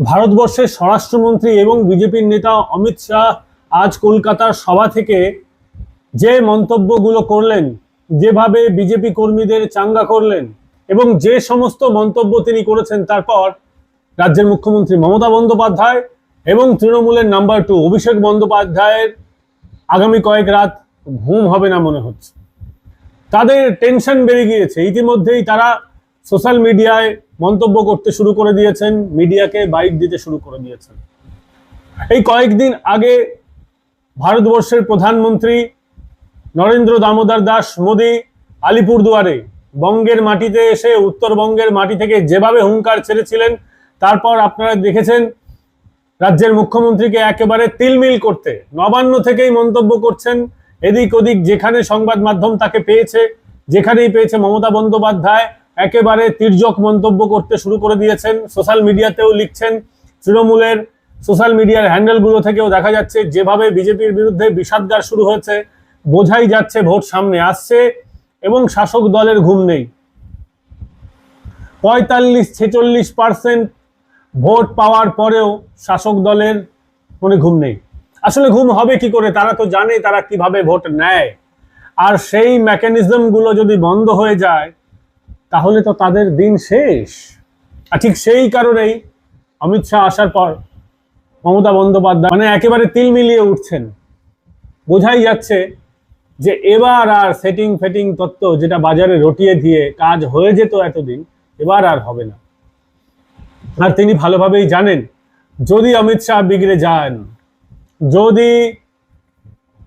ভারতবর্ষের স্বরাষ্ট্রমন্ত্রী এবং বিজেপির নেতা অমিত শাহ আজ কলকাতার সভা থেকে যে মন্তব্যগুলো করলেন, যেভাবে বিজেপি কর্মীদের চাঙ্গা করলেন এবং যে সমস্ত মন্তব্য তিনি করেছেন, তারপর রাজ্যের মুখ্যমন্ত্রী মমতা বন্দ্যোপাধ্যায় এবং তৃণমূলের নাম্বার টু অভিষেক বন্দ্যোপাধ্যায়ের আগামী কয়েক রাত ঘুম হবে না মনে হচ্ছে। তাদের টেনশন বেড়ে গিয়েছে। ইতিমধ্যেই তারা সোশ্যাল মিডিয়ায় মন্তব্য করতে শুরু করে দিয়েছেন, মিডিয়াকে বাইট দিতে শুরু করে দিয়েছেন। এই কয়েকদিন আগে ভারতবর্ষের প্রধানমন্ত্রী নরেন্দ্র দামোদর দাস মোদী আলিপুরদুয়ারে বঙ্গের মাটিতে এসে উত্তরবঙ্গের মাটি থেকে যেভাবে হুঙ্কার ছেড়েছিলেন, তারপর আপনারা দেখেছেন রাজ্যের মুখ্যমন্ত্রীকে একেবারে তিলমিল করতে, নবান্ন থেকেই মন্তব্য করছেন, এদিক ওদিক যেখানে সংবাদ মাধ্যম তাকে পেয়েছে, যেখানেই পেয়েছে মমতা বন্দ্যোপাধ্যায় একেবারে তির্যক মন্তব্য করতে শুরু করে দিয়েছেন। সোশ্যাল মিডিয়াতেও লিখছেন, তৃণমূলের সোশ্যাল মিডিয়ার হ্যান্ডেলগুলো থেকেও দেখা যাচ্ছে, যেভাবে বিজেপির বিরুদ্ধে বিষাদগার শুরু হয়েছে, বোঝাই যাচ্ছে ভোট সামনে আসছে এবং শাসক দলের ঘুম নেই। পঁয়তাল্লিশ, ছেচল্লিশ পার্সেন্ট ভোট পাওয়ার পরেও শাসক দলের মনে ঘুম নেই। আসলে ঘুম হবে কি করে তারা তো জানে তারা কীভাবে ভোট নেয়। আর সেই মেকানিজমগুলো যদি বন্ধ হয়ে যায় তাহলে তো তাদের দিন শেষ। আর ঠিক সেই কারণেই অমিত শাহ আসার পর মমতা বন্দ্যোপাধ্যায় মানে একেবারে তিল মিলিয়ে উঠছেন। বোঝাই যাচ্ছে যে এবার আর সেটিং ফেটিং তত্ত্ব যেটা বাজারে রটিয়ে দিয়ে কাজ হয়ে যেত এতদিন, এবার আর হবে না। আর তিনি ভালোভাবেই জানেন, যদি অমিত শাহ বিগড়ে যান, যদি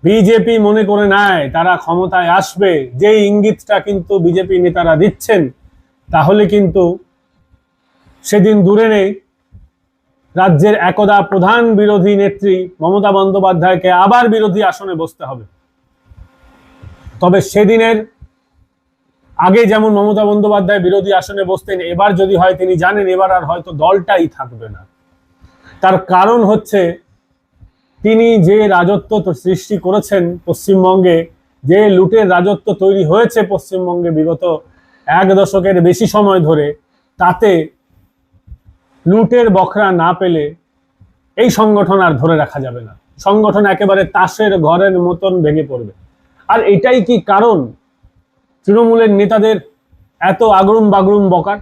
বিজেপি মনে করে নেয়, তারা ক্ষমতায় আসবে যে ইঙ্গিতটা কিন্তু বিজেপি নেতারা দিচ্ছেন, তাহলে কিন্তু সেদিন দূরে নেই। রাজ্যের একদা প্রধান বিরোধী নেত্রী মমতা বন্দ্যোপাধ্যায়কে আবার বিরোধী আসনে বসতে হবে। তবে সেদিনের আগে যেমন মমতা বন্দ্যোপাধ্যায় বিরোধী আসনে বসতেন, এবার যদি হয় তিনি জানেন, এবার আর হয়তো দলটাই থাকবে না। তার কারণ হচ্ছে তিনি যে রাজত্ব সৃষ্টি করেছেন পশ্চিমবঙ্গে, যে লুটের রাজত্ব তৈরি হয়েছে পশ্চিমবঙ্গে বিগত এক দশকের বেশি সময় ধরে, তাতে লুটের বখরা না পেলে এই সংগঠন আর ধরে রাখা যাবে না। সংগঠন একেবারে তাসের ঘরের মতন ভেঙে পড়বে। আর এটাই কি কারণ? তৃণমূলের নেতাদের এত আগরুম বাগরুম বকার?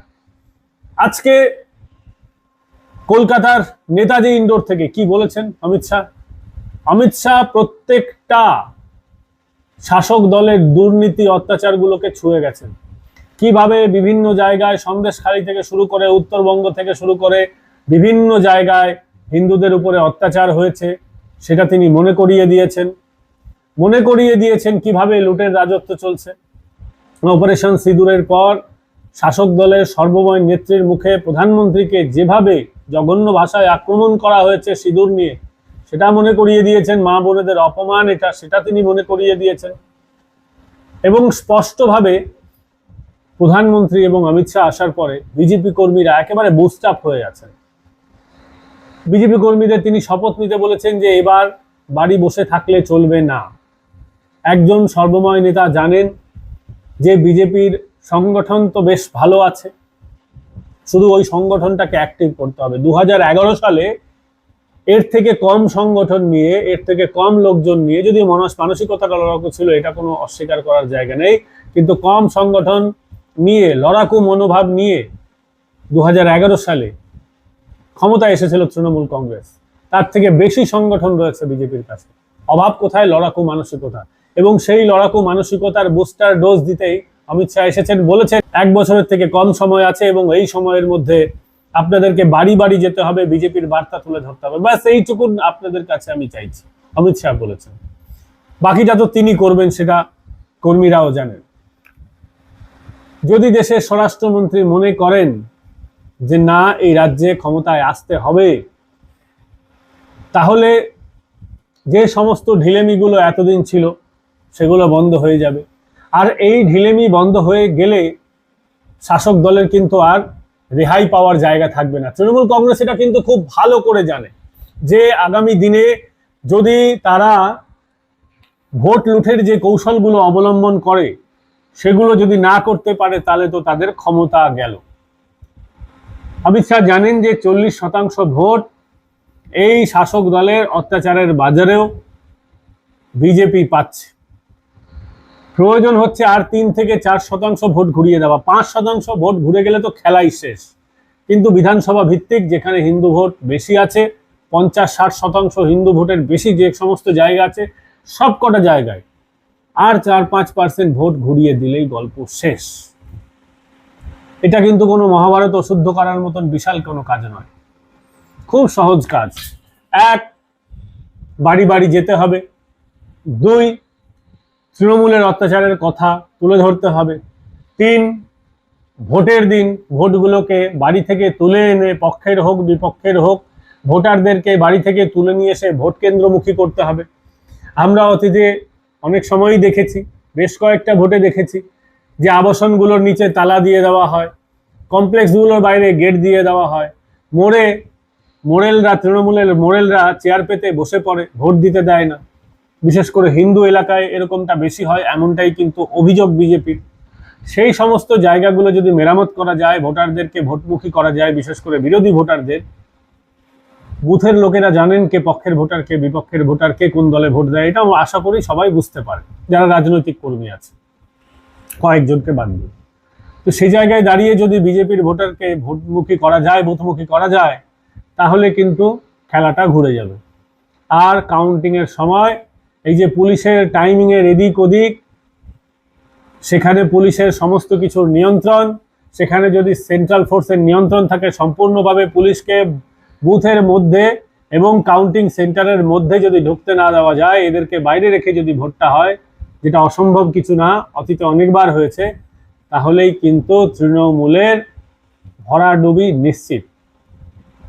আজকে কলকাতার নেতাজি ইন্ডোর থেকে কি বলেছেন অমিত শাহ? অমিত শাহ প্রত্যেকটা শাসক দলের দুর্নীতি, অত্যাচারগুলোকে ছুঁয়ে গেছেন। কীভাবে বিভিন্ন জায়গায় সন্দেশখালী থেকে শুরু করে, উত্তরবঙ্গ থেকে শুরু করে বিভিন্ন জায়গায় হিন্দুদের উপরে অত্যাচার হয়েছে, সেটা তিনি মনে করিয়ে দিয়েছেন। মনে করিয়ে দিয়েছেন কীভাবে লুটের রাজত্ব চলছে। অপারেশন সিঁদুরের পর শাসক দলের সর্বময় নেত্রীর মুখে প্রধানমন্ত্রীকে যেভাবে জঘন্য ভাষায় আক্রমণ করা হয়েছে সিঁদুর নিয়ে সেটা মনে করিয়ে দিয়েছেন মা বোনেদের অপমান, এটা সেটা তিনি মনে করিয়ে দিয়েছেন। এবং স্পষ্টভাবে প্রধানমন্ত্রী এবং অমিত শাহ আসার পরে বিজেপি কর্মীরা একেবারে বুস্ট হয়ে আছেন বিজেপি কর্মীদের তিনি শপথ নিতে বলেছেন যে এবার বাড়ি বসে থাকলে চলবে না। একজন সর্বময় নেতা জানেন যে বিজেপির সংগঠন তো বেশ ভালো আছে। শুধু ওই সংগঠনটাকে অ্যাক্টিভ করতে হবে। দু হাজার এগারো সালে এর থেকে কম সংগঠন নিয়ে, এর থেকে কম লোকজন নিয়ে, যদি মনস মানসিকতাটা লড়াকু ছিল, এটা কোনো অস্বীকার করার জায়গা নেই। কিন্তু কম সংগঠন নিয়ে, লড়াকু মনোভাব নিয়ে দুহাজার এগারো সালে ক্ষমতা এসেছিল তৃণমূল কংগ্রেস। তার থেকে বেশি সংগঠন রয়েছে বিজেপির কাছে। অভাব কোথায়? লড়াকু মানসিকতা। এবং সেই লড়াকু মানসিকতার বুস্টার ডোজ দিতেই অমিত শাহ এসেছেন, বলেছেন, এক বছরের থেকে কম সময় আছে এবং এই সময়ের মধ্যে আপনাদেরকে বাড়ি বাড়ি যেতে হবে, বিজেপির বার্তা তুলে ধরতে হবে। ব্যাস, এইটুকুন আপনাদের কাছে আমি চাইছি। অমিত শাহ বলেছেন। বাকিটা তো তিনি করবেন, সেটা কর্মীরাও জানেন। যদি দেশের স্বরাষ্ট্রমন্ত্রী মনে করেন যে না, এই রাজ্যে ক্ষমতায় আসতে হবে, তাহলে যে সমস্ত ঢিলেমিগুলো এতদিন ছিল, সেগুলো বন্ধ হয়ে যাবে। আর এই ঢিলেমি বন্ধ হয়ে গেলে শাসক দলের কিন্তু আর রেহাই পাওয়ার জায়গা থাকবে না। তৃণমূল কংগ্রেস এটা কিন্তু খুব ভালো করে জানে যে আগামী দিনে যদি তারা ভোট লুঠের যে কৌশলগুলো অবলম্বন করে, সেগুলো যদি না করতে পারে, তাহলে তো তাদের ক্ষমতা গেল। অমিত শাহ জানেন যে চল্লিশ শতাংশ ভোট এই শাসক দলের অত্যাচারের বাজারেও বিজেপি পাচ্ছে। প্রয়োজন হচ্ছে আর তিন থেকে চার শতাংশ ভোট ঘুরিয়ে দেওয়া। পাঁচ শতাংশ ভোট ঘুরে গেলে তো খেলাই শেষ। কিন্তু বিধানসভা ভিত্তিক যেখানে হিন্দু ভোট বেশি আছে, পঞ্চাশ ষাট শতাংশ হিন্দু ভোটের বেশি যে সমস্ত জায়গা আছে, সব কটা জায়গায় আর চার পাঁচ পার্সেন্ট ভোট ঘুরিয়ে দিলেই গল্প শেষ। এটা কিন্তু কোনো মহাভারত অশুদ্ধ করার মতন বিশাল কোনো কাজ নয়। খুব সহজ কাজ। এক, বাড়ি বাড়ি যেতে হবে। দুই তৃণমূলের অত্যাচারের কথা তুলে ধরতে হবে। তিন, ভোটের দিন ভোটগুলোকে বাড়ি থেকে তুলে এনে পক্ষের হোক, বিপক্ষের হোক, ভোটারদেরকে বাড়ি থেকে তুলে নিয়ে এসে ভোট কেন্দ্রমুখী করতে হবে। আমরা অতীতে অনেক সময়ই দেখেছি, বেশ কয়েকটা ভোটে দেখেছি, যে আবাসনগুলোর নিচে তালা দিয়ে দেওয়া হয়, কমপ্লেক্সগুলোর বাইরে গেট দিয়ে দেওয়া হয়। মোড়ে, মোড়েলরা, তৃণমূলের মোড়েলরা চেয়ার পেতে বসে পড়ে, ভোট দিতে দেয় না। বিশেষ করে হিন্দু এলাকায় এরকমটা বেশি হয়, এমনটাই কিন্তু অভিযোগ বিজেপির। সেই সমস্ত জায়গাগুলো যদি মেরামত করা যায়, ভোটারদেরকে ভোটমুখী করা যায়, বিশেষ করে বিরোধী ভোটারদের, বুথের লোকেরা জানেন কে পক্ষের ভোটার, কে বিপক্ষের ভোটার, কে কোন দলে ভোট দেয়, এটা আশা করি সবাই বুঝতে পারে, যারা রাজনৈতিক কর্মী আছে, কয়েকজনকে বাদ দিয়ে। তো সেই জায়গায় দাঁড়িয়ে যদি বিজেপির ভোটারকে ভোটমুখী করা যায়, বুথমুখী করা যায়, তাহলে কিন্তু খেলাটা ঘুরে যাবে। আর কাউন্টিং এর সময় এই যে পুলিশের টাইমিং এর এদিক ওদিক, সেখানে পুলিশের সমস্ত কিছুর নিয়ন্ত্রণ, সেখানে যদি সেন্ট্রাল ফোর্সের নিয়ন্ত্রণ থাকে সম্পূর্ণভাবে পুলিশকে বুথের মধ্যে এবং কাউন্টিং সেন্টারের মধ্যে যদি ঢুকতে না দেওয়া যায়, এদেরকে বাইরে রেখে যদি ভোটটা হয়, যেটা অসম্ভব কিছু না, অতীতে অনেকবার হয়েছে, তাহলেই কিন্তু তৃণমূলের ভরাডুবি নিশ্চিত।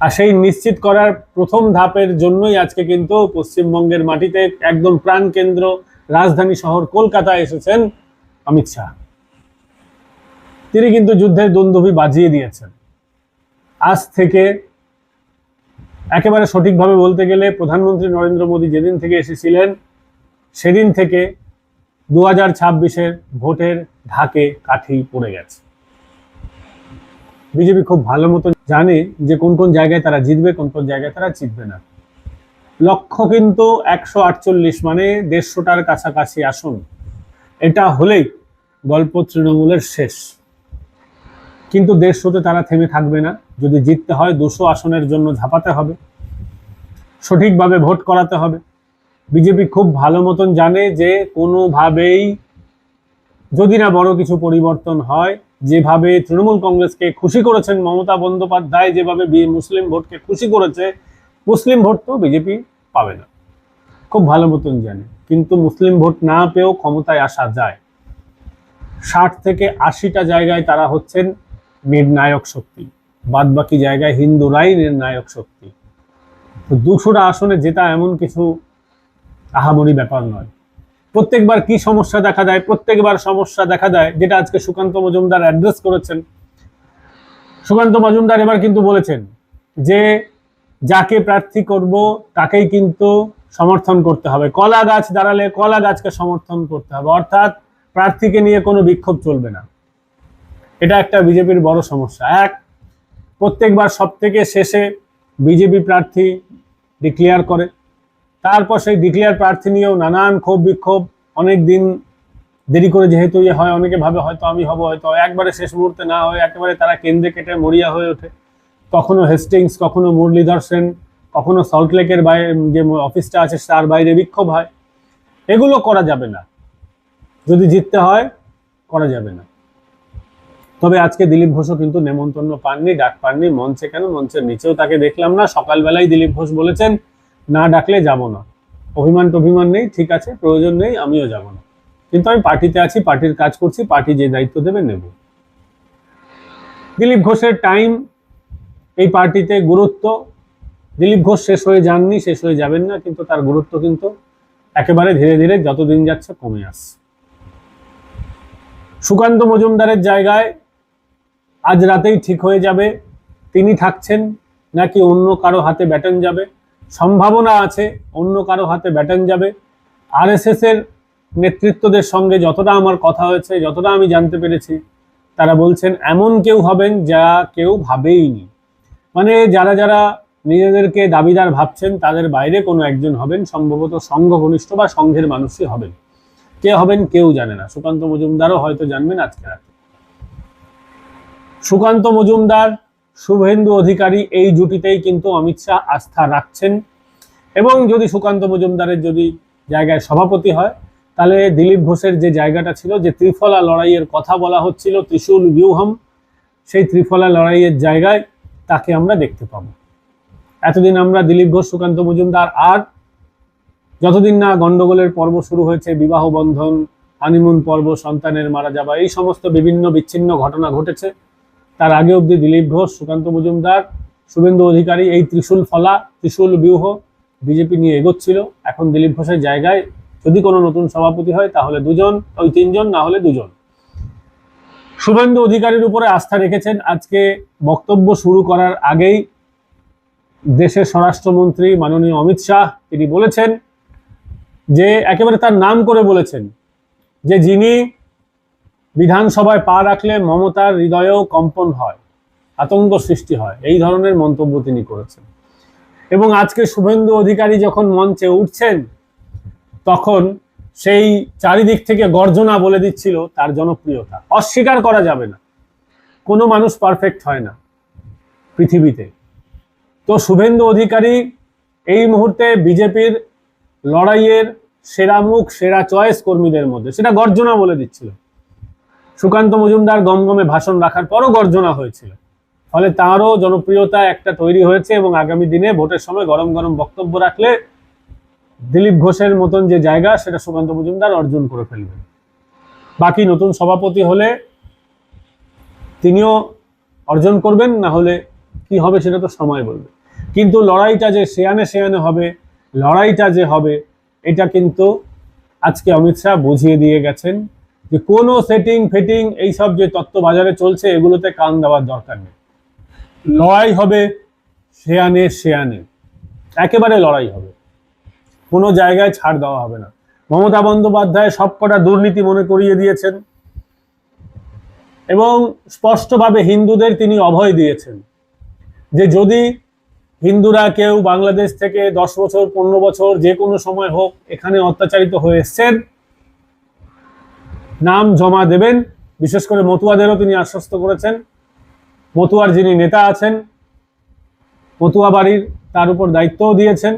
আর সেই নিশ্চিত করার প্রথম ধাপের জন্যই আজকে কিন্তু পশ্চিমবঙ্গের মাটিতে একদম প্রাণকেন্দ্র রাজধানী শহর কলকাতায় এসেছেন অমিত শাহ। তিনি কিন্তু যুদ্ধের দন্দভি বাজিয়ে দিয়েছেন। আজ থেকে একেবারে সঠিকভাবে বলতে গেলে প্রধানমন্ত্রী নরেন্দ্র মোদী যেদিন থেকে এসেছিলেন, সেদিন থেকে দু হাজার ভোটের ঢাকে কাঠি পড়ে গেছে। বিজেপি খুব ভালো মতো জানে যে কোন কোন জায়গায় তারা জিতবে, কোন কোন জায়গায় তারা জিতবে না। লক্ষ্য কিন্তু একশো আটচল্লিশ মানে দেড়শোটার কাছাকাছি আসন। এটা হলেই গল্প তৃণমূলের শেষ। কিন্তু দেড়শোতে তারা থেমে থাকবে না। যদি জিততে হয় দুশো আসনের জন্য ঝাঁপাতে হবে। সঠিকভাবে ভোট করাতে হবে। বিজেপি খুব ভালো মতন জানে যে কোনোভাবেই যদি না বড় কিছু পরিবর্তন হয় যেভাবে তৃণমূল কংগ্রেসকে খুশি করেছেন মমতা বন্দ্যোপাধ্যায়, যেভাবে মুসলিম ভোটকে খুশি করেছে, মুসলিম ভোট তো বিজেপি পাবে না। খুব ভালো মতন জানে। কিন্তু মুসলিম ভোট না পেয়েও ক্ষমতায় আসা যায়। ষাট থেকে আশিটা জায়গায় তারা হচ্ছেন নির্ণায়ক শক্তি। বাদ বাকি জায়গায় হিন্দুরাই নির্ণায়ক শক্তি। তো দুশোটা আসনে জেতা এমন কিছু আহামরি ব্যাপার নয়। প্রত্যেকবার কি সমস্যা দেখা দেয়, প্রত্যেকবার সমস্যা দেখা দেয়, যেটা আজকে সুকান্ত মজুমদার অ্যাড্রেস করেছেন। সুকান্ত মজুমদার এবার কিন্তু বলেছেন যে, যাকে প্রার্থী করব, তাকেই কিন্তু সমর্থন করতে হবে। কলা গাছ দাঁড়ালে কলা গাছকে সমর্থন করতে হবে। অর্থাৎ প্রার্থীকে নিয়ে কোনো বিক্ষোভ চলবে না। এটা একটা বিজেপির বড় সমস্যা। এক, প্রত্যেকবার সব থেকে শেষে বিজেপি প্রার্থী ডিক্লেয়ার করে। তারপর সেই ডিক্লেয়ার প্রার্থী নিয়েও নানান ক্ষোভ, বিক্ষোভ অনেক দিন দেরি করে যেহেতু ইয়ে হয়, অনেকে ভাবে হয়তো আমি হব, হয়তো একবারে শেষ মুহূর্তে না হয় একেবারে তারা কেন্দ্রে কেটে মরিয়া হয়ে ওঠে। কখনো হেস্টিংস কখনো মুরলীধর সেন কখনো সল্টলেকের বাইরে যে অফিসটা আছে তার বাইরে বিক্ষোভ হয়। এগুলো করা যাবে না। যদি জিততে হয়, করা যাবে না। তবে আজকে দিলীপ ঘোষও কিন্তু নেমন্তন্ন পাননি, ডাক পাননি, মঞ্চে কেন? মঞ্চের নিচেও তাকে দেখলাম না। সকালবেলায় দিলীপ ঘোষ বলেছেন না ডাকলে যাব না। অভিমান টভিমান নেই, ঠিক আছে, প্রয়োজন নেই, আমিও যাব না। কিন্তু আমি পার্টিতে আছি, পার্টির কাজ করছি, পার্টি যে দায়িত্ব দেবে, নেব। দিলীপ ঘোষের টাইম এই পার্টিতে গুরুত্ব। দিলীপ ঘোষ শেষ হয়ে যাননি, শেষ হয়ে যাবেন না, কিন্তু তার গুরুত্ব কিন্তু একেবারে ধীরে ধীরে যতদিন যাচ্ছে কমে আসছে। সুকান্ত মজুমদারের জায়গায় আজ রাতেই ঠিক হয়ে যাবে। তিনি থাকছেন, নাকি অন্য কারও হাতে ব্যাটন যাবে? সম্ভাবনা আছে, অন্য কারও হাতে ব্যাটন যাবে। এর নেতৃত্বদের সঙ্গে যতটা আমার কথা হয়েছে, যতটা আমি জানতে পেরেছি, তারা বলছেন এমন কেউ হবেন যা কেউ ভাবেইনি। মানে যারা যারা নিজেদেরকে দাবিদার ভাবছেন, তাদের বাইরে কোনো একজন হবেন, সম্ভবত সংঘ ঘনিষ্ঠ বা সংঘের মানুষই হবেন। কে হবেন কেউ জানে না। সুকান্ত মজুমদারও হয়তো জানবেন আজকে রাতে। সুকান্ত মজুমদার শুভেন্দু অধিকারী এই জুটিতেই কিন্তু অমিত শাহ আস্থা রাখছেন। এবং যদি সুকান্ত মজুমদারের যদি জায়গায় সভাপতি হয়, তাহলে দিলীপ ঘোষের যে জায়গাটা ছিল, যে ত্রিফলা লড়াইয়ের কথা বলা হচ্ছিল, ত্রিশূল বিউহম, সেই ত্রিফলা লড়াইয়ের জায়গায় তাকে আমরা দেখতে পাবো। এতদিন আমরা দিলীপ ঘোষ, সুকান্ত মজুমদার আর যতদিন না গন্ডগোলের পর্ব শুরু হয়েছে, বিবাহ বন্ধন হানিমুন পর্ব, সন্তানের মারা যাওয়া, এই সমস্ত বিভিন্ন বিচ্ছিন্ন ঘটনা ঘটেছে। তার আগে অবধি দিলীপ ঘোষ, সুকান্ত মজুমদার, শুভেন্দু অধিকারী, এই ত্রিশূল ফলা, ত্রিশূল ব্যূহ বিজেপি নিয়ে এগোচ্ছিল। এখন দিলীপ ঘোষের জায়গায় যদি কোনো নতুন সভাপতি হয়, তাহলে দুজন, ওই তিনজন, না হলে দুজন। শুভেন্দু অধিকারীর উপরে আস্থা রেখেছেন। আজকে বক্তব্য শুরু করার আগেই দেশের স্বরাষ্ট্রমন্ত্রী মাননীয় অমিত শাহ তিনি বলেছেন যে, একেবারে তার নাম করে বলেছেন যে, যিনি বিধানসভায় পা রাখলে মমতার হৃদয়েও কম্পন হয়, আতঙ্ক সৃষ্টি হয়, এই ধরনের মন্তব্য তিনি করেছেন। এবং আজকে শুভেন্দু অধিকারী যখন মঞ্চে উঠছেন, তখন সেই চারিদিক থেকে গর্জনা বলে দিচ্ছিল তার জনপ্রিয়তা। অস্বীকার করা যাবে না। কোনো মানুষ পারফেক্ট হয় না পৃথিবীতে। তো শুভেন্দু অধিকারী এই মুহূর্তে বিজেপির লড়াইয়ের সেরা মুখ, সেরা চয়েস কর্মীদের মধ্যে, সেটা গর্জনা বলে দিচ্ছিল। সুকান্ত মজুমদার গমগমে ভাষণ রাখার পরও গর্জনা হয়েছিল। ফলে তারও জনপ্রিয়তা একটা তৈরি হয়েছে এবং আগামী দিনে ভোটের সময় গরম গরম বক্তব্য রাখলে দিলীপ ঘোষের মতন যে জায়গা, সেটা সুকান্ত মজুমদার অর্জন করে ফেলবেন। বাকি নতুন সভাপতি হলে তিনিও অর্জন করবেন, না হলে কি হবে সেটা তো সময় বলবে। কিন্তু লড়াইটা যে সেয়ানে সেয়ানে হবে, লড়াইটা যে হবে, এটা কিন্তু আজকে অমিত শাহ বুঝিয়ে দিয়ে গেছেন। যে কোনো সেটিং ফেটিং এইসব যে তত্ত্ব বাজারে চলছে, এগুলোতে কান দেওয়ার দরকার নেই। লড়াই হবে শেয়ানে শেয়ানে একেবারে লড়াই হবে। কোনো জায়গায় ছাড় দেওয়া হবে না। মমতা বন্দ্যোপাধ্যায় সবকটা দুর্নীতি মনে করিয়ে দিয়েছেন। এবং স্পষ্টভাবে হিন্দুদের তিনি অভয় দিয়েছেন। যে যদি হিন্দুরা কেউ বাংলাদেশ থেকে দশ বছর, পনেরো বছর যে কোনো সময় হোক এখানে অত্যাচারিত হয়ে এসছেন নাম জমা দেবেন। বিশেষ করে মতুয়াদেরও তিনি আশ্বস্ত করেছেন। মতুয়ার যিনি নেতা আছেন, মতুয়া বাড়ির তার উপর দায়িত্বও দিয়েছেন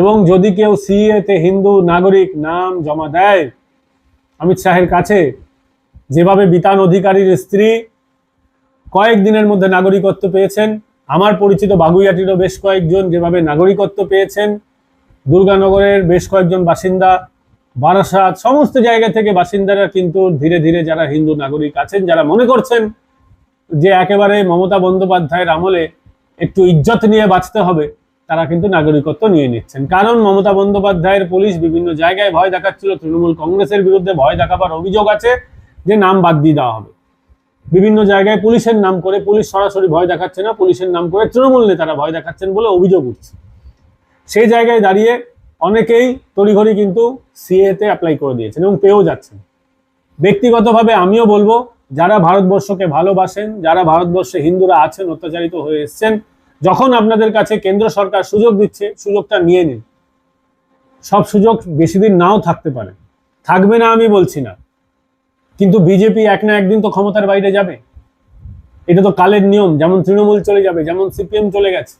এবং যদি কেউ সিএতে হিন্দু নাগরিক নাম জমা দেয়, অমিত শাহের কাছে যেভাবে বিতান অধিকারীর স্ত্রী কয়েকদিনের মধ্যে নাগরিকত্ব পেয়েছেন, আমার পরিচিত বাগুইয়াটিরও বেশ কয়েকজন যেভাবে নাগরিকত্ব পেয়েছেন, দুর্গানগরের বেশ কয়েকজন বাসিন্দা বারাসাত, সমস্ত জায়গা থেকে বাসিন্দারা কিন্তু ধীরে ধীরে যারা হিন্দু নাগরিক আছেন, যারা মনে করছেন যে একেবারে মমতা বন্দ্যোপাধ্যায়ের আমলে একটু ইজ্জত নিয়ে বাঁচতে হবে, তারা কিন্তু নাগরিকত্ব নিয়ে নিচ্ছেন। কারণ মমতা বন্দ্যোপাধ্যায়ের পুলিশ বিভিন্ন জায়গায় ভয় দেখাচ্ছিল, তৃণমূল কংগ্রেসের বিরুদ্ধে ভয় দেখাবার অভিযোগ আছে যে নাম বাদ দিয়ে দেওয়া হবে। বিভিন্ন জায়গায় পুলিশের নাম করে পুলিশ সরাসরি ভয় দেখাচ্ছে না, পুলিশের নাম করে তৃণমূল নেতারা ভয় দেখাচ্ছেন বলে অভিযোগ উঠছে। সেই জায়গায় দাঁড়িয়ে অনেকেই তড়িঘড়ি কিন্তু সিএতে অ্যাপ্লাই করে দিয়েছেন এবং পেয়েও যাচ্ছেন। ব্যক্তিগতভাবে আমিও বলব, যারা ভারতবর্ষকে ভালোবাসেন, যারা ভারতবর্ষে হিন্দুরা আছেন, অত্যাচারিত হয়ে এসছেন, যখন আপনাদের কাছে কেন্দ্র সরকার সুযোগ দিচ্ছে, সুযোগটা নিয়ে নিন। সব সুযোগ বেশি দিন নাও থাকতে পারে। থাকবে না আমি বলছি না। কিন্তু বিজেপি এক না একদিন তো ক্ষমতার বাইরে যাবে। এটা তো কালের নিয়ম, যেমন তৃণমূল চলে যাবে, যেমন সিপিএম চলে গেছে,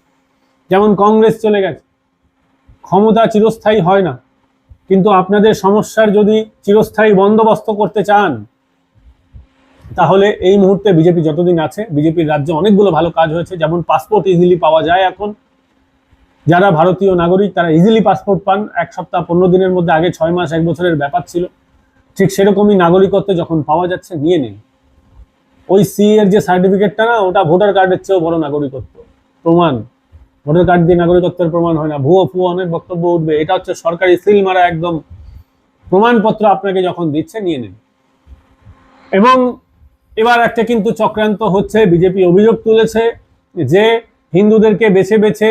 যেমন কংগ্রেস চলে গেছে। ক্ষমতা চিরস্থায়ী হয় না। কিন্তু আপনাদের সমস্যার যদি চিরস্থায়ী বন্দোবস্ত করতে চান, তাহলে এই মুহূর্তে বিজেপি যতদিন আছে, বিজেপির রাজ্যে অনেকগুলো ভালো কাজ হয়েছে। যেমন পাসপোর্ট ইজিলি পাওয়া যায় এখন। যারা ভারতীয় নাগরিক, তারা ইজিলি পাসপোর্ট পান। এক সপ্তাহ পনেরো দিনের মধ্যে, আগে ছয় মাস, এক বছরের ব্যাপার ছিল। ঠিক সেরকমই নাগরিকত্ব যখন পাওয়া যাচ্ছে, নিয়ে নিন। ওই সি এর যে সার্টিফিকেটটা না, ওটা ভোটার কার্ডের চেয়েও বড় নাগরিকত্ব। প্রমাণ। ভোটার কার্ড দিয়ে নাগরিকত্বের প্রমাণ হয় না। ভুয়ো ফুয়ো অনেক বক্তব্য উঠবে। এটা হচ্ছে সরকারি সিল মারা একদম প্রমাণপত্র আপনাকে যখন দিচ্ছে, নিয়ে নিন এবং এবার একটা কিন্তু চক্রান্ত হচ্ছে, বিজেপি অভিযোগ তুলেছে যে হিন্দুদেরকে বেছে বেছে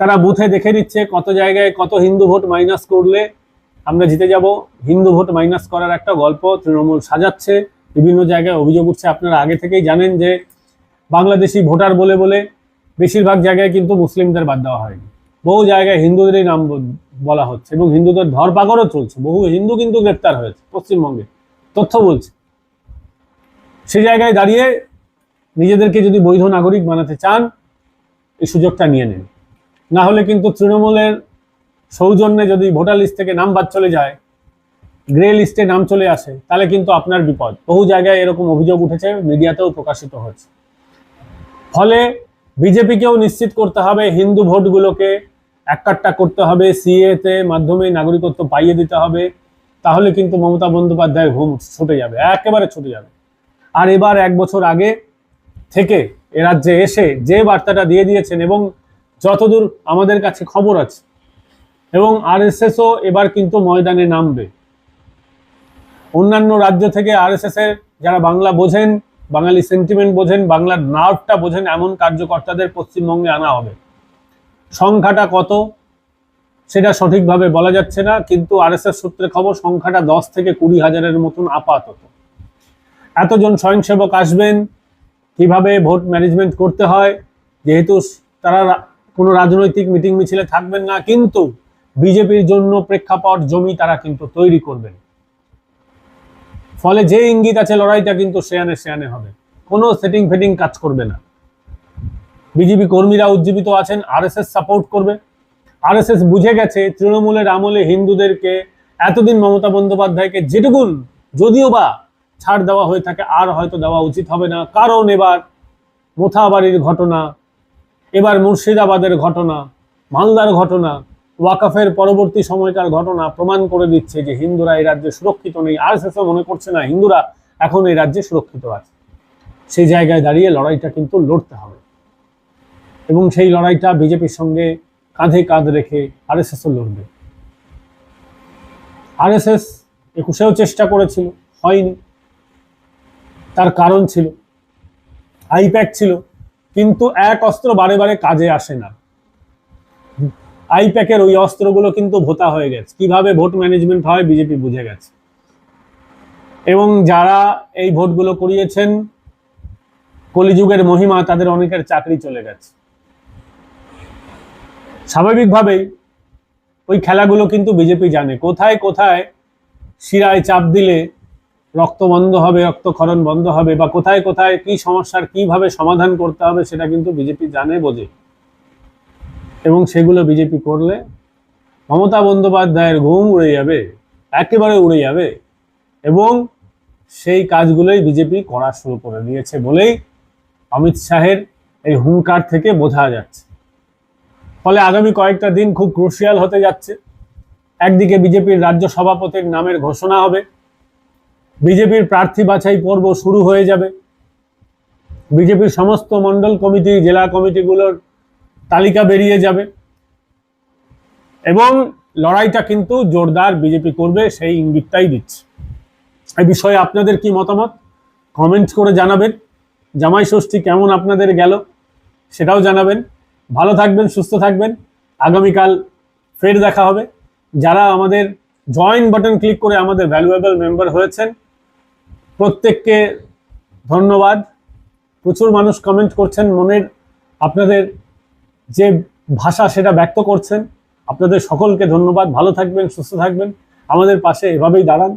তারা বুথে দেখে নিচ্ছে, কত জায়গায় কত হিন্দু ভোট মাইনাস করলে আমরা জিতে যাব। হিন্দু ভোট মাইনাস করার একটা গল্প তৃণমূল সাজাচ্ছে। বিভিন্ন জায়গায় অভিযোগ উঠছে। আপনারা আগে থেকেই জানেন যে বাংলাদেশি ভোটার বলে বলে বেশিরভাগ জায়গায় কিন্তু মুসলিমদের বাদ দেওয়া হয়নি। বহু জায়গায় হিন্দুদেরই নাম বলা হচ্ছে এবং হিন্দুদের ধরপাকড়ও চলছে। বহু হিন্দু কিন্তু গ্রেপ্তার হয়েছে, পশ্চিমবঙ্গে। তথ্য বলছে। সে জায়গায় দাঁড়িয়ে নিজেদেরকে যদি বৈধ নাগরিক বানাতে চান, এই সুযোগটা নিয়ে নিন। না হলে কিন্তু তৃণমূলের সৌজন্যে যদি ভোটার লিস্ট থেকে নাম বাদ চলে যায়, গ্রে লিস্টে নাম চলে আসে, তাহলে কিন্তু আপনার বিপদ। বহু জায়গায় এরকম অভিযোগ উঠেছে, মিডিয়াতেও প্রকাশিত হয়েছে। ফলে বিজেপিকেও নিশ্চিত করতে হবে, হিন্দু ভোটগুলোকে এককাট্টা করতে হবে, সিএতে মাধ্যমে নাগরিকত্ব পাইয়ে দিতে হবে, তাহলে কিন্তু মমতা বন্দ্যোপাধ্যায়ের ঘুম ছুটে যাবে, একেবারে ছুটে যাবে। আর এবার এক বছর আগে থেকে এ রাজ্যে এসে যে বার্তাটা দিয়ে দিয়েছেন এবং যতদূর আমাদের কাছে খবর আছে, এবং আরএসএসও এবার কিন্তু ময়দানে নামবে। অন্যান্য রাজ্য থেকে আরএসএস এর যারা বাংলা বোঝেন বাঙালি সেন্টিমেন্ট বোঝেন, বাংলার নার্ভটা বোঝেন, এমন কার্যকর্তাদের পশ্চিমবঙ্গে আনা হবে। সংখ্যাটা কত? সেটা সঠিকভাবে বলা যাচ্ছে না, কিন্তু আর আরএসএস সূত্রে খবর সংখ্যাটা দশ থেকে কুড়ি হাজারের মতন আপাতত। এতজন স্বয়ংসেবক আসবেন, কীভাবে ভোট ম্যানেজমেন্ট করতে হয়? যেহেতু তারা কোনো রাজনৈতিক মিটিং মিছিলে থাকবেন না, কিন্তু বিজেপির জন্য প্রেক্ষাপট জমি তারা কিন্তু তৈরি করবেন। ফলে যে ইঙ্গিত আছে লড়াইটা কিন্তু সেয়ানে সেয়ানে হবে। কোনো সেটিং ফেটিং কাজ করবে না। বিজেপি কর্মীরা উজ্জীবিত আছেন আরএসএস সাপোর্ট করবে। আরএসএস বুঝে গেছে তৃণমূলের আমলে হিন্দুদেরকে এতদিন মমতা বন্দ্যোপাধ্যায়কে যেটুকুন যদিও বা ছাড় দেওয়া হয়ে থাকে, আর হয়তো দেওয়া উচিত হবে না। কারণ এবার মোথাবাড়ির ঘটনা, এবার মুর্শিদাবাদের ঘটনা, মালদার ঘটনা ওয়াকাফের পরবর্তী সময়কার ঘটনা প্রমাণ করে দিচ্ছে যে হিন্দুরা এই রাজ্যে সুরক্ষিত নেই। আর মনে করছে না, হিন্দুরা এখন এই রাজ্যে সুরক্ষিত আছে। সেই জায়গায় দাঁড়িয়ে লড়াইটা কিন্তু লড়তে হবে। এবং সেই লড়াইটা বিজেপির সঙ্গে কাঁধে কাঁধ রেখে আর আরএসএসও লড়বে। আরএসএস একুশেও চেষ্টা করেছিল, হয়নি। তার কারণ ছিল আইপ্যাক ছিল, কিন্তু এক অস্ত্র বারে বারে কাজে আসে না। আইপ্যাকের ওই অস্ত্রগুলো কিন্তু ভোতা হয়ে গেছে। কীভাবে ভোট ম্যানেজমেন্ট হয় বিজেপি বুঝে গেছে। এবং যারা এই ভোটগুলো করিয়েছেন, কলিযুগের মহিমা, তাদের অনেকের চাকরি চলে গেছে। স্বাভাবিকভাবেই ওই খেলাগুলো কিন্তু বিজেপি জানে। কোথায় কোথায় শিরায় চাপ দিলে রক্ত বন্ধ হবে, রক্তক্ষরণ বন্ধ হবে, বা কোথায় কোথায় কি সমস্যার কীভাবে সমাধান করতে হবে, সেটা কিন্তু বিজেপি জানে, বোঝে। এবং সেগুলো বিজেপি করলে মমতা বন্দ্যোপাধ্যায়ের ঘুম উড়ে যাবে, একেবারে উড়ে যাবে এবং সেই কাজগুলোই বিজেপি করা শুরু করে দিয়েছে বলেই অমিত শাহের এই হুঙ্কার থেকে বোঝা যাচ্ছে। ফলে আগামী কয়েকটা দিন খুব ক্রুশিয়াল হতে যাচ্ছে। একদিকে বিজেপির রাজ্য সভাপতির নামের ঘোষণা হবে বিজেপির প্রার্থী বাছাই পর্ব শুরু হয়ে যাবে বিজেপির সমস্ত মণ্ডল কমিটি, জেলা কমিটিগুলোর তালিকা বেরিয়ে যাবে। এবং লড়াইটা কিন্তু জোরদার বিজেপি করবে, সেই ইঙ্গিতটাই দিচ্ছে। এই বিষয়ে আপনাদের কি মতামত? কমেন্ট করে জানাবেন। জামাই ষষ্ঠী কেমন আপনাদের গেল সেটাও জানাবেন। ভালো থাকবেন, সুস্থ থাকবেন। আগামীকাল ফের দেখা হবে। যারা আমাদের জয়েন বাটন ক্লিক করে আমাদের ভ্যালুয়েবল মেম্বার হয়েছেন, প্রত্যেককে ধন্যবাদ। প্রচুর মানুষ কমেন্ট করছেন। মনের আপনাদের যে ভাষা সেটা ব্যক্ত করছেন। আপনাদের সকলকে ধন্যবাদ। ভালো থাকবেন, সুস্থ থাকবেন। আমাদের পাশে এভাবেই দাঁড়ান।